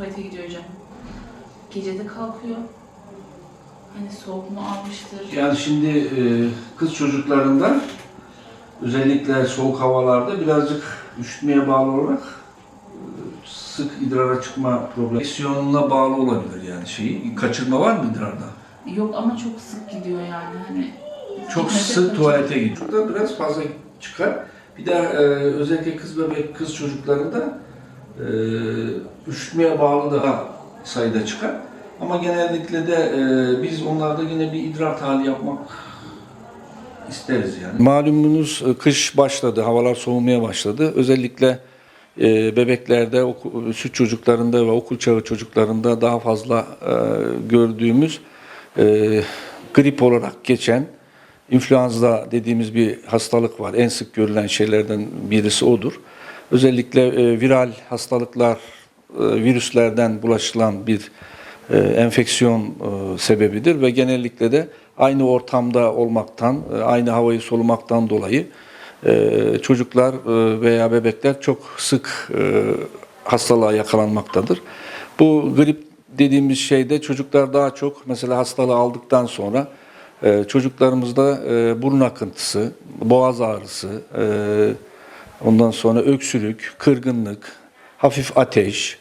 tuvalete gidiyor hocam. Gecede kalkıyor. Hani soğuk mu almıştır? Yani şimdi e, kız çocuklarında özellikle soğuk havalarda birazcık üşütmeye bağlı olarak e, sık idrara çıkma problemi. Enfeksiyonuna bağlı olabilir yani şeyi. Kaçırma var mı idrarda? Yok ama çok sık gidiyor yani hani. Çok sık kaçır- tuvalete gidiyor. Çocuklar biraz fazla çıkar. Bir de e, özellikle kız bebek, kız çocuklarında e, üşütmeye bağlı daha sayıda çıkar. Ama genellikle de e, biz onlarda yine bir idrar tahlili yapmak isteriz yani. Malumunuz e, kış başladı, havalar soğumaya başladı. Özellikle e, bebeklerde, oku- süt çocuklarında ve okul çağı çocuklarında daha fazla e, gördüğümüz e, grip olarak geçen influenza dediğimiz bir hastalık var. En sık görülen şeylerden birisi odur. Özellikle e, viral hastalıklar, e, virüslerden bulaşılan bir e, enfeksiyon e, sebebidir ve genellikle de aynı ortamda olmaktan, e, aynı havayı solumaktan dolayı e, çocuklar e, veya bebekler çok sık e, hastalığa yakalanmaktadır. Bu grip dediğimiz şeyde çocuklar daha çok mesela hastalığı aldıktan sonra e, çocuklarımızda e, burun akıntısı, boğaz ağrısı, e, ondan sonra öksürük, kırgınlık, hafif ateş,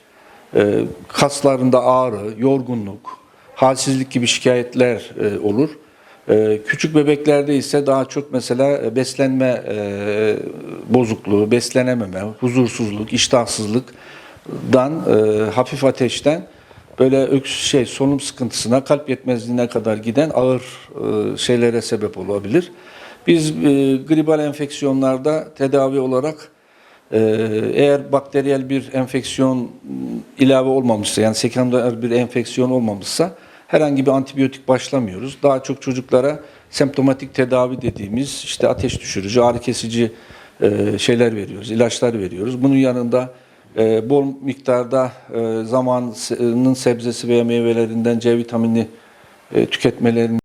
e, kaslarında ağrı, yorgunluk, halsizlik gibi şikayetler e, olur. E, küçük bebeklerde ise daha çok mesela beslenme bozukluğu, beslenememe, huzursuzluk, iştahsızlıktan, hafif ateşten böyle öks şey solunum sıkıntısına, kalp yetmezliğine kadar giden ağır şeylere sebep olabilir. Biz e, gribal enfeksiyonlarda tedavi olarak e, eğer bakteriyel bir enfeksiyon ilave olmamışsa yani sekonder bir enfeksiyon olmamışsa herhangi bir antibiyotik başlamıyoruz. Daha çok çocuklara semptomatik tedavi dediğimiz işte ateş düşürücü, ağrı kesici e, şeyler veriyoruz, ilaçlar veriyoruz. Bunun yanında e, bol miktarda zamanın sebzesi veya meyvelerinden C vitamini tüketmelerini